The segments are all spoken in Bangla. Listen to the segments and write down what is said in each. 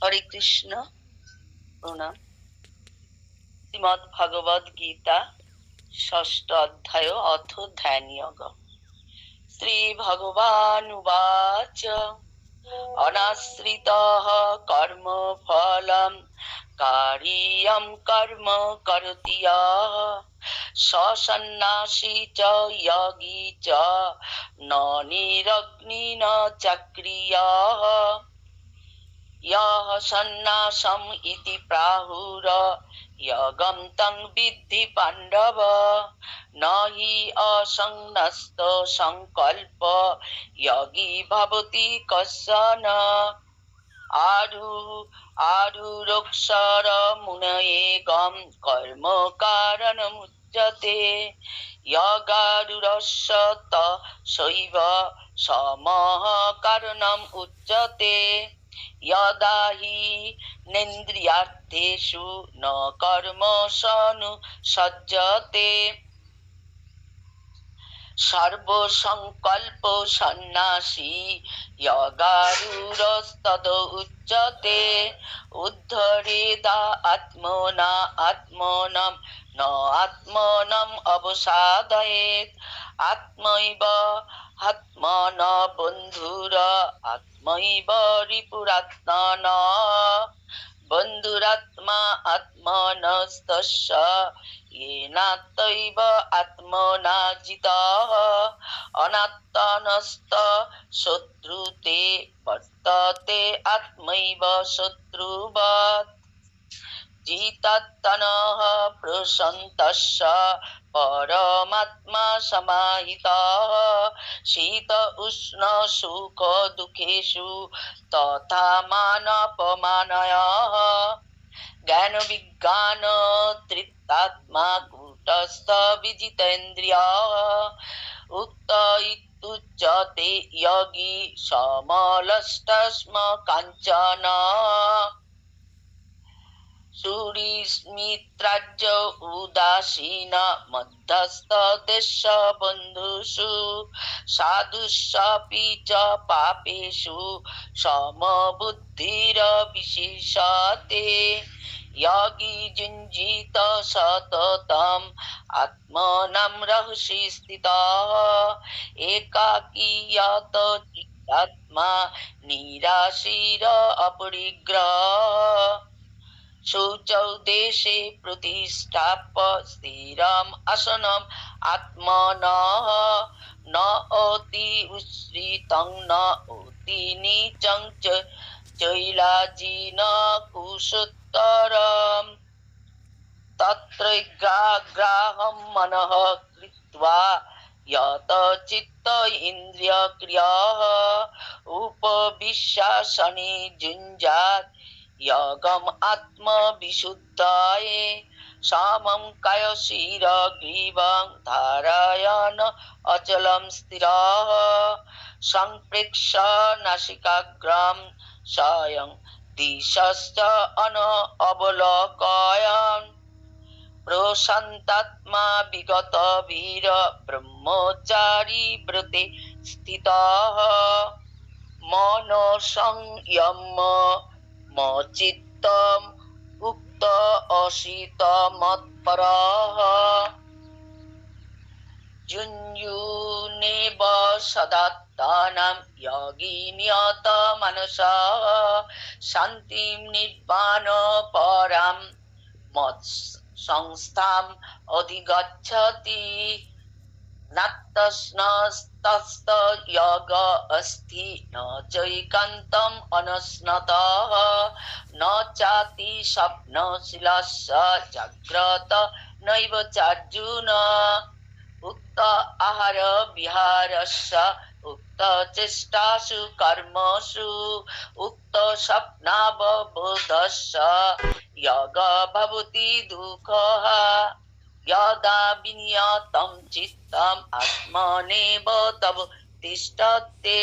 হরে কৃষ্ণ। প্রণাম। শ্রীমদ ভগবদ গীতা, ষষ্ঠ অধ্যায়, অথ ধ্যানযোগ। শ্রী ভগবান উবাচ অনাশ্রিত কর্ম ফলম কারিয়ম কর্ম করতি সন্ন্যাসী চ চ নিরগ্নি ন চক্রিয়ः। यः सन्न्यासम् इति प्राहुर यगं तं विद्धि पाण्डव न हि असंनस्त सङ्कल्प योगी भवति कश्चन आरु आरुरक्षरमुनये गं कर्म कारणमुच्यते यगारुरस्य त शैव समः कारणम् उच्यते यदा हि नेन्द्रियार्थेषु न সর্বসংকল্প সন্ন্যাসী উচ্চতে উদ্ধরে দা আত্ম না আত্মনম, ন আত্মনম অবসাদয়ে আত্মৈব আত্মন বন্ধুর, আত্মৈব রিপুরাত্মন। বন্ধু बन्धुरात्मा आत्मनस्तस्य येनात्तैव आत्मना जितः अनात्तनस्त शत्रुते वर्तते आत्मैव शत्रुवत् जितत्तनः प्रसन्तस्य परमात्मा समाहितः शीत उष्ण सुख दुःखेषु तथा मानपमानयः ज्ञान विज्ञान तृप्तात्मा कूटस्थ विजितेन्द्रियः उक्त इत्युच्यते योगी समलष्टस्म काञ्चन সুরিমিত্রাজ্য উদাসীনা মধ্যস্থদেশ বন্ধুষু সাধুষপি চ পাপেষু সমবুদ্ধির বিশেষতে ইয়াগি যুঞ্জিত সততম আত্মনাম রহসি স্থিত একাকিয়ত আত্মা নিরাশির অপরিগ্রহ शौचौ देशे प्रतिष्ठाप स्थिरम् आसनम् आत्मनः। न अति उच्छ्रितं, न अति नीचं च चैलाजिन कुशोत्तरम् तत्र ग्राहं मनः कृत्वा यत चित्त इन्द्रियक्रियः। യാഗം ആത്മവിശുദ്ധായ സാമം കയശീര ഗ്രീവാം ധാരായണ അചലം സ്ഥിരാ സംപ്രേക്ഷ নাসিকাগ্রাম সায়ং দিশশ্চ অন অবলকায়ান প্রশান্তাত্মা বিগত বীর ব্রহ্মচারী ব্রতে স্থিত মন সংযম মচিত্তম উক্ত অসিত মৎপর জুঞ্জুনেব সদাত্তানাম যোগী মানস নির্বাণ পরাম মৎ সংস্থাম অধিগচ্ছতি नात्तस्नस्तस्त योग अस्ति न चैकान्तम् अनस्नतः न चाति स्वप्नशिलस्य जाग्रत नैव चार्जुन उक्त आहार विहारस्य उक्त चेष्टासु कर्मसु उक्त स्वप्नावबोधस्य योग भवति दुःखः यदा विनियतं चित्तम् आत्मनेव तव तिष्ठते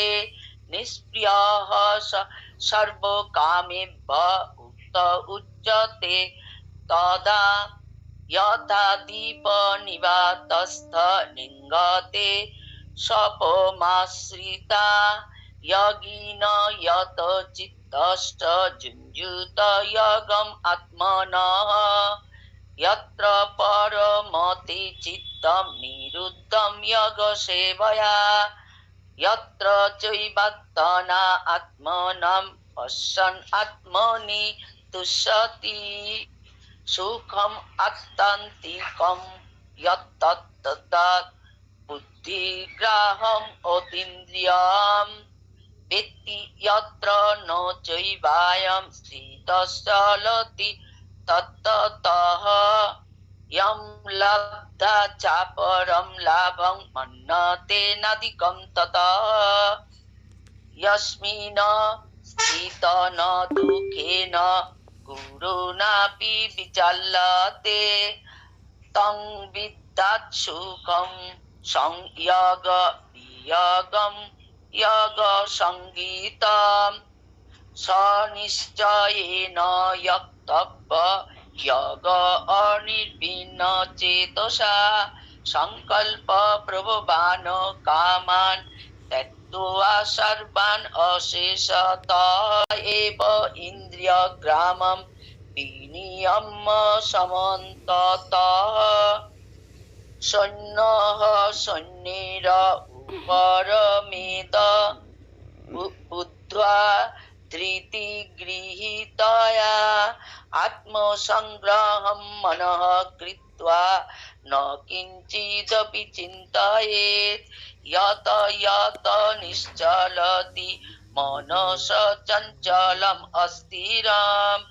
निष्प्रियः स सर्वकामेभ्य उक्त उच्यते तदा यथा दीपनिवातस्थ निङ्गते सपमाश्रिता यज्ञिन यत चित्त स्थितश्च जुञ्जुत यगम् आत्मनः यत्र परमति चित्तं निरुद्धं यगसेवया यत्र चैवात्तना आत्मनं पश्यन् आत्मनि तुष्यति सुखम् आत्यन्तिकं यत्तत् बुद्धिग्राहम् अतीन्द्रियम् वेत्ति यत्र न चैवायं स्थितश्चलति तत्ततः यं लब्धा चापरं लाभं मन्नते नादिकं ततः यस्मिन् स्थित न दुःखेन गुरुणापि विचाल्यते तं विद्यात् सुखं संयोग वियोगं यगसङ्गीतम् स निश्चयेन তব্য যগ অনির্বিন্ন চেতসা সংকল্প প্রভবান কামান ত্যক্তা সর্বান অশেষত এব ইন্দ্রিয় গ্রামম বিনিয়ম্য সমন্তত। সৈন্যহ সৈন্যের উপরমেদ বুদ্ধা धृतिगृहीतया आत्मसङ्ग्रहं मनः कृत्वा न किञ्चिदपि चिन्तयेत्। यत यत निश्चलति, मनस चञ्चलम् अस्थिरम्।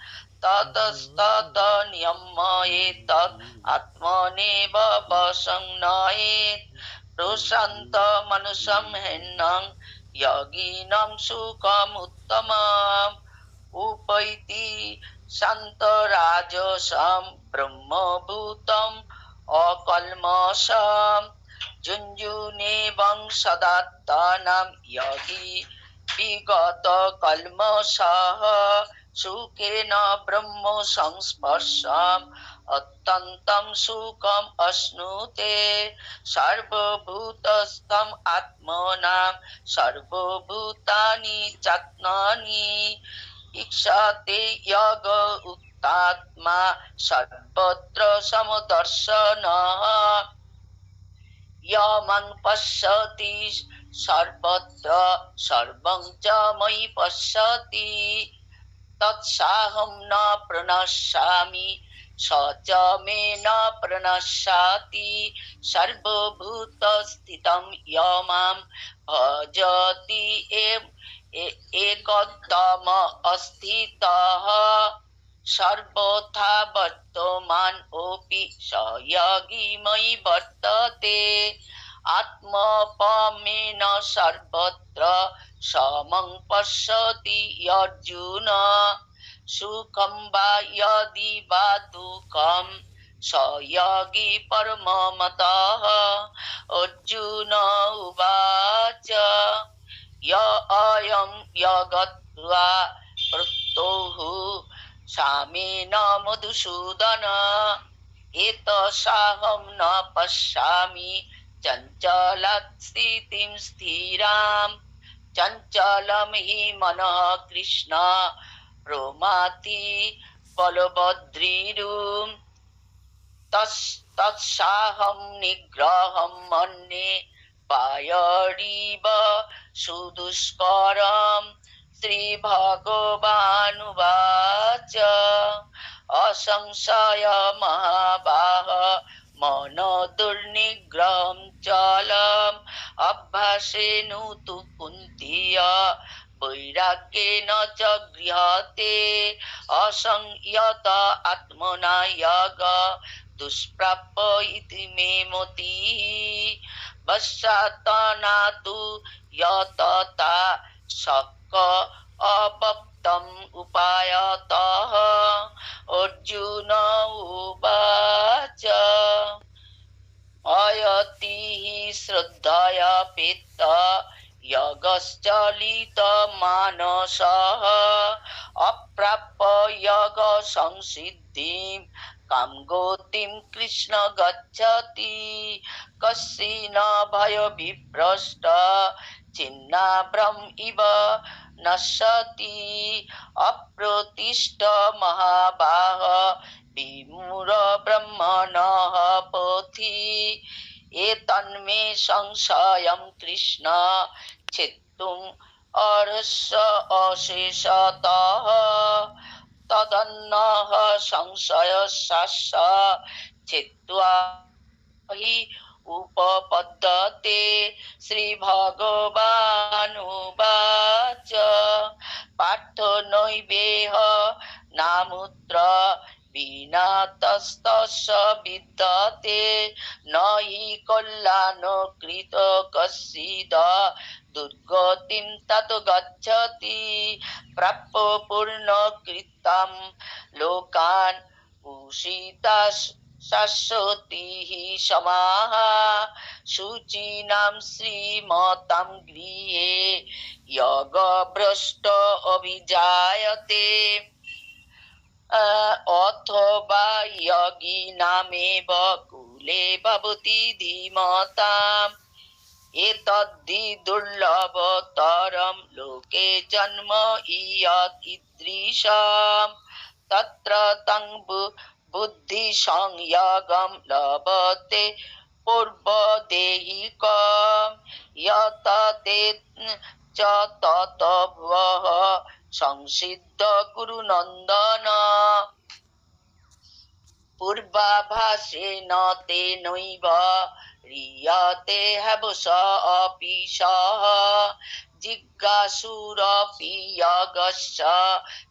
ततस्तत नियमयेतत् आत्मनेव वसंनयेत् प्रशान्तमनुषं हिन्नं यगिनं सुखमुत्तमम् उपैति शान्तराजसं ब्रह्मभूतम् अकल्मषम् जुञ्जुनेवं सदात्तानां यगि विगतकल्मषः सुखेन ब्रह्म संस्पर्शम् অত্যন্তম সুখম অশ্নুতে সর্বভূতস্থম আত্মনাম সর্বভূতানি চাত্মানি ইক্ষতে যগ উত্তাত্মা সর্বত্র সমদর্শন ইয়মং পশ্যতি সর্বত্র সর্বং চ ময়ি পশ্যতি তৎসাহম ন প্রণশ্যামি সচমেন প্রণশ্যাতি সর্বভূতস্থিতম ইয়মাম ভজতি একতম অস্থিত সর্বথা বর্তমান অপি সয়গিময়ী বর্ততে আত্মপমেন সর্বত্র সমং পশ্যতি অর্জুন সুখম বা ইয়দি বা দুঃখম, সয়গি পরম মত অর্জুন উবাচ অয়ম ইয়গত্বা প্রত্যহু স্বামীন মধুসূদন এত সাহম ন পশ্যামি চঞ্চলস্থিতিম স্থিরাম, চঞ্চলম হি মনঃ কৃষ্ণ। প্রমাতি বলবদ্রীরূম তৎসাহম নিগ্রহম মন্যে পায়রিব সুদুষ্করম শ্রী ভগবানুবাচ অসংশয় মহাবাহ মন দুর্নিগ্রহম চলম অভ্যাসে নু তু वैराग्येन च गृहते। असंयत आत्मना यग दुष्प्राप्य इति मे मति। वस्सातना तु यतता शक अवक्तम् उपायतः। यगश्चलितमानसः अप्राप्य यगसंसिद्धिं कां गतिं कृष्ण गच्छति कस्येन भयविभ्रष्ट छिन्नाभ्रम इव नश्यति अप्रतिष्ठ महाबाह विमूढ ब्रह्मणः पोथि ছিত্তুং অরস্য অশেষত তদন্ন সংশয় শাস চিত্বা হি উপপদ্যতে শ্রীভগবানুবাচ পার্থ নৈবেহ নামুত্র বিনাতস্তস্য বিদ্যতে নহি কল্যাণ কৃত কশ্চিদ দুর্গতিম তত গচ্ছতি প্রাপ্য পূর্ণ কৃতাম লোকান উষিতা শাশ্বতী সমাহা। শুচিনাম শ্রীমতাম গৃহে যগভ্রষ্ট অভিজায়তে। অথবা যগী নামে বকুলে ভবতি ধীমতাম। এতদ্দি দুর্লভতরম লোকে জন্ম ইয়ত ইদৃশম। তত্র তং বুদ্ধি সংযগম লভতে পূর্ব দেহিকম। ইয়ত চ তত সংসিদ্ধ संसिद्ध कुरुनन्दन पूर्वाभासेन तेनैव ह्रियते हवस अपि सः जिज्ञासुरपि यगस्य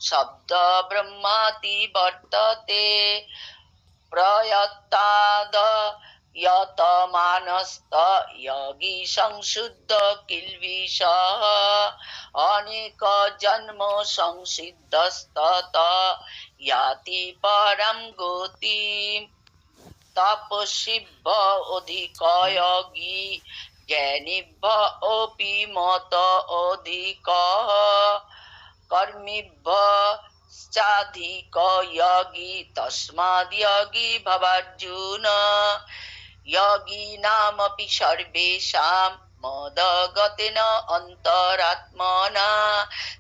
शब्दब्रह्माति वर्तते प्रयत्ताद यतमानस्त यगी संशुद्ध অনেক জন্ম সংসিদ্ধস্তত ইয়াতি পরম গতি। তপশিব্য অধিকয় গি জ্ঞানিভ্য অপি মত অধিক। কর্মিভ্য চাধিক যোগী, তস্মাদ যোগী ভবার্জুন। যোগী নামপি সর্বেষাম মদগতেন অন্তরাত্মনা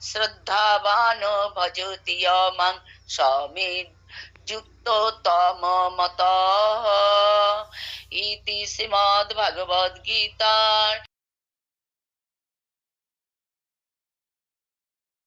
শ্রদ্ধাবান ভজতি মাং সমী যুক্ত তম মত ইতি শ্রীমদ্ ভগবদ্গীতার